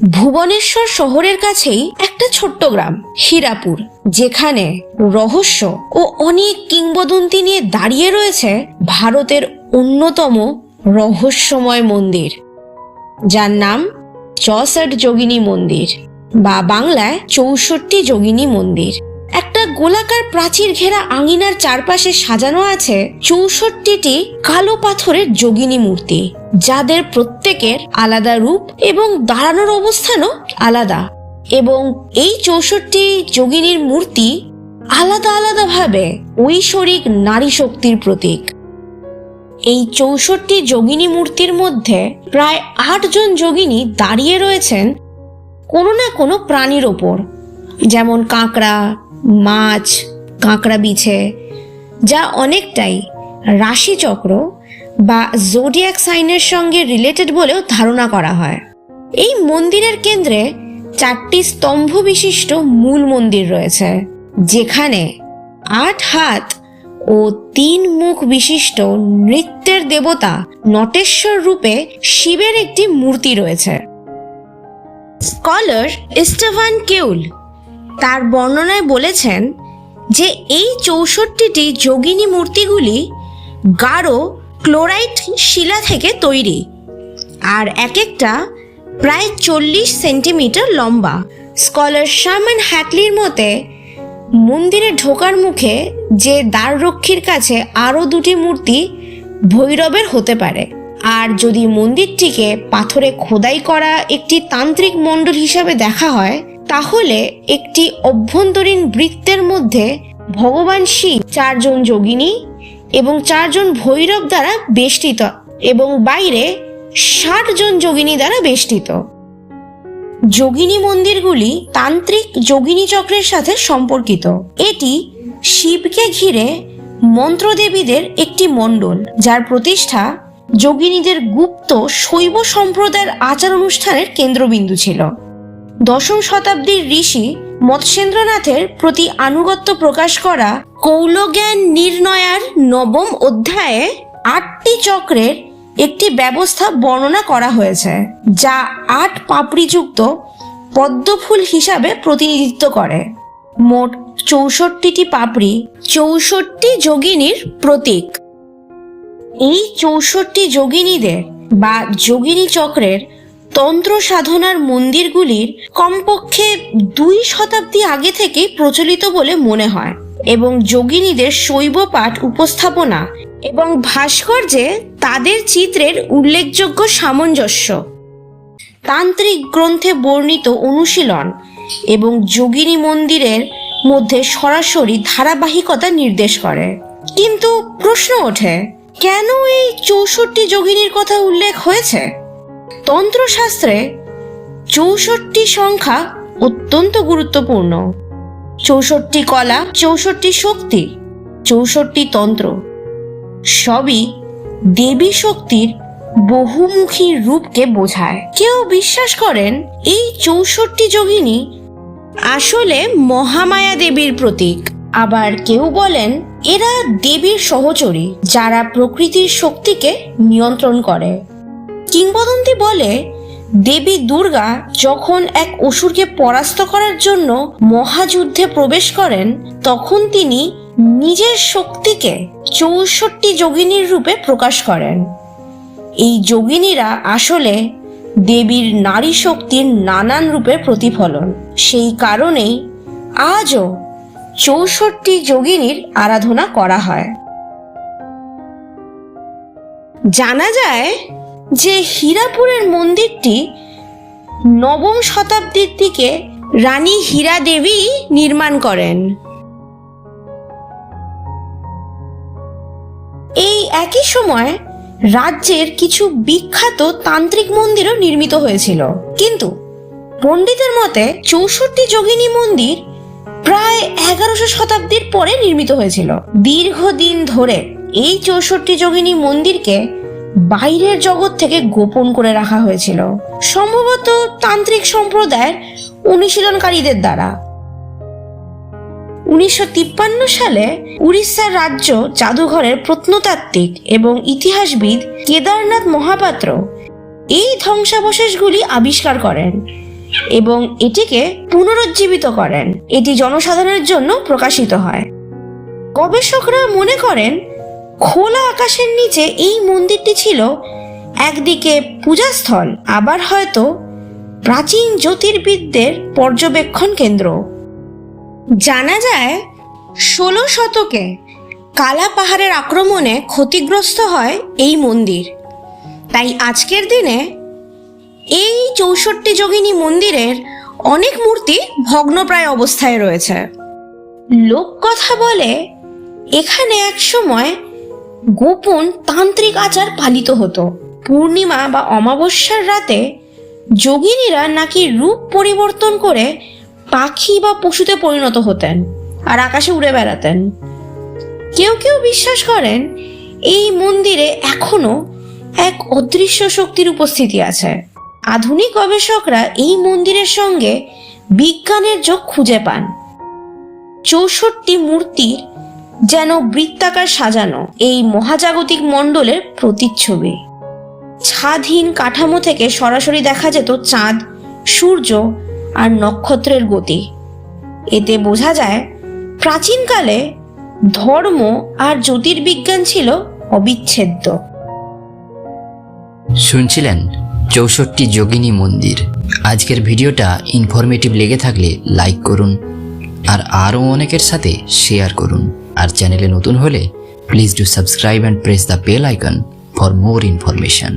ভুবনেশ্বর শহরের কাছেই একটা ছোট্ট গ্রাম, হীরাপুর, যেখানে রহস্য ও অনেক কিংবদন্তি নিয়ে দাঁড়িয়ে রয়েছে ভারতের অন্যতম রহস্যময় মন্দির। যার নাম চৌষট যোগিনী মন্দির বা বাংলায় চৌষট্টি যোগিনী মন্দির। একটা গোলাকার প্রাচীর ঘেরা আঙিনার চারপাশে সাজানো আছে চৌষট্টিটি কালো পাথরের যোগিনী মূর্তি, যাদের প্রত্যেকের আলাদা রূপ এবং দাঁড়ানোর অবস্থানও আলাদা। এবং এই চৌষট্টি যোগিনীর মূর্তি আলাদা আলাদাভাবে ঐশ্বরিক নারী শক্তির প্রতীক। এই চৌষট্টি যোগিনী মূর্তির মধ্যে প্রায় আটজন যোগিনী দাঁড়িয়ে রয়েছেন কোনো না কোনো প্রাণীর ওপর, যেমন কাঁকড়া মাছ, কাঁকড়া বিছে, যা অনেকটাই রাশিচক্র বা জোডিয়াক সাইনের সঙ্গে রিলেটেড বলেও ধারণা করা হয়। এই মন্দিরের কেন্দ্রে চারটি স্তম্ভ বিশিষ্ট মূল মন্দির রয়েছে, যেখানে আট হাত ও তিন মুখ বিশিষ্ট নৃত্যের দেবতা নটেশ্বর রূপে শিবের একটি মূর্তি রয়েছে। স্কলার স্টেফান কেউল তার বর্ণনায় বলেছেন যে এই চৌষট্টিটি যোগিনী মূর্তিগুলি গাঢ় ক্লোরাইট শিলা থেকে তৈরি আর এক একটা প্রায় চল্লিশ সেন্টিমিটার লম্বা। স্কলার শার্মান হ্যাটলির মতে, মন্দিরে ঢোকার মুখে যে দ্বাররক্ষীর কাছে আরও দুটি মূর্তি ভৈরবের হতে পারে। আর যদি মন্দিরটিকে পাথরে খোদাই করা একটি তান্ত্রিক মণ্ডল হিসাবে দেখা হয় তাহলে একটি অভ্যন্তরীণ বৃত্তের মধ্যে ভগবান শিব চারজন যোগিনী এবং চারজন ভৈরব দ্বারা বেষ্টিত এবং বাইরে ষাট জন যোগিনী দ্বারা বেষ্টিত। যোগিনী মন্দিরগুলি তান্ত্রিক যোগিনী চক্রের সাথে সম্পর্কিত। এটি শিবকে ঘিরে মন্ত্রদেবীদের একটি মণ্ডল, যার প্রতিষ্ঠা যোগিনীদের গুপ্ত শৈব সম্প্রদায়ের আচার অনুষ্ঠানের কেন্দ্রবিন্দু ছিল। দশম শতাব্দীর ঋষি মৎস্যেন্দ্রনাথের প্রতি আনুগত্য প্রকাশ করা কৌলজ্ঞান নির্ণয়ার নবম অধ্যায়ে আটটি চক্রের একটি ব্যবস্থা বর্ণনা করা হয়েছে, যা আট পাপড়িযুক্ত পদ্মফুল হিসাবে প্রতিনিধিত্ব করে। মোট চৌষট্টিটি পাপড়ি, চৌষট্টি যোগিনীর প্রতীক। এই চৌষট্টি যোগিনীদের বা যোগিনী চক্রের তন্ত্র সাধনার মন্দিরগুলির কমপক্ষে দুই শতাব্দী আগে থেকেই প্রচলিত বলে মনে হয় এবং যোগিনীদের শৈব পাঠ উপস্থাপনা এবং ভাস্কর্যে তাদের চিত্রের উল্লেখযোগ্য সামঞ্জস্য। তান্ত্রিক গ্রন্থে বর্ণিত অনুশীলন এবং যোগিনী মন্দিরের মধ্যে সরাসরি ধারাবাহিকতা নির্দেশ করে। কিন্তু প্রশ্ন ওঠে, কেন এই চৌষট্টি যোগিনীর কথা উল্লেখ হয়েছে? তন্ত্রশাস্ত্রে চৌষট্টি সংখ্যা অত্যন্ত গুরুত্বপূর্ণ। চৌষট্টি কলা, চৌষট্টি শক্তি, চৌষট্টি তন্ত্র। সবই দেবী শক্তির বহুমুখী রূপকে বোঝায়। কেউ বিশ্বাস করেন এই চৌষট্টি যোগিনী আসলে মহামায়া দেবীর প্রতীক। আবার কেউ বলেন এরা দেবীর সহচরী, যারা প্রকৃতির শক্তিকে নিয়ন্ত্রণ করে। কিংবদন্তি বলে, দেবী দুর্গা যখন এক অসুরকে পরাস্ত করার জন্য মহাযুদ্ধে প্রবেশ করেন, তখন তিনি নিজের শক্তিকে চৌষট্টি যোগিনীর রূপে প্রকাশ করেন। এই যোগিনীরা আসলে দেবীর নারী শক্তির নানান রূপে প্রতিফলন। সেই কারণেই আজও চৌষট্টি যোগিনীর আরাধনা করা হয়। জানা যায় যে হীরাপুরের মন্দিরটি নবম শতাব্দীর দিকে রানী হীরা দেবী নির্মাণ করেন। এই একই সময় রাজ্যের কিছু বিখ্যাত তান্ত্রিক মন্দিরও নির্মিত হয়েছিল। কিন্তু পণ্ডিতের মতে চৌষট্টি যোগিনী মন্দির প্রায় এগারোশো শতাব্দীর পরে নির্মিত হয়েছিল। দীর্ঘদিন ধরে এই চৌষট্টি যোগিনী মন্দিরকে বাইরের জগৎ থেকে গোপন করে রাখা হয়েছিল। সম্ভবত তান্ত্রিক সম্প্রদায়ের অনুশীলনকারীদের দ্বারা। উনিশশো তিপ্পান্ন সালে উড়িষ্যার রাজ্য জাদুঘরের প্রত্নতাত্ত্বিক এবং ইতিহাসবিদ কেদারনাথ মহাপাত্র এই ধ্বংসাবশেষগুলি আবিষ্কার করেন এবং এটিকে পুনরুজ্জীবিত করেন। এটি জনসাধারণের জন্য প্রকাশিত হয়। গবেষকরা মনে করেন খোলা আকাশের নিচে এই মন্দিরটি ছিল একদিকে পূজাস্থল, আবার হয়তো প্রাচীন জ্যোতির্বিদদের পর্যবেক্ষণ কেন্দ্র। জানা যায়, ষোলো শতকে কালা পাহাড়ের আক্রমণে ক্ষতিগ্রস্ত হয় এই মন্দির। তাই আজকের দিনে এই চৌষট্টি যোগিনী মন্দিরের অনেক মূর্তি ভগ্নপ্রায় অবস্থায় রয়েছে। লোককথা বলে, এখানে এক সময় গোপন তান্ত্রিক আচার পালিত হতো। পূর্ণিমা বা অমাবস্যার রাতে যোগিনীরা নাকি রূপ পরিবর্তন করে পাখি বা পশুতে পরিণত হতেন আর আকাশে উড়ে বেড়াতেন। কেউ কেউ বিশ্বাস করেন এই মন্দিরে এখনও এক অদৃশ্য শক্তির উপস্থিতি আছে। আধুনিক গবেষকরা এই মন্দিরের সঙ্গে বিজ্ঞানের যোগ খুঁজে পান। চৌষট্টি মূর্তির যেন বৃত্তাকার সাজানো এই মহাজাগতিক মণ্ডলের প্রতিচ্ছবি। ছাদহীন কাঠামো থেকে সরাসরি দেখা যেত চাঁদ, সূর্য আর নক্ষত্রের গতি। এতে বোঝা যায়, প্রাচীনকালে ধর্ম আর জ্যোতির্বিজ্ঞান ছিল অবিচ্ছেদ্য। শুনছিলেন চৌষট্টি যোগিনী মন্দির। আজকের ভিডিওটা ইনফরমেটিভ লেগে থাকলে লাইক করুন আর আরও অনেকের সাথে শেয়ার করুন। আর চ্যানেলে নতুন হলে please do subscribe and press the bell icon for more information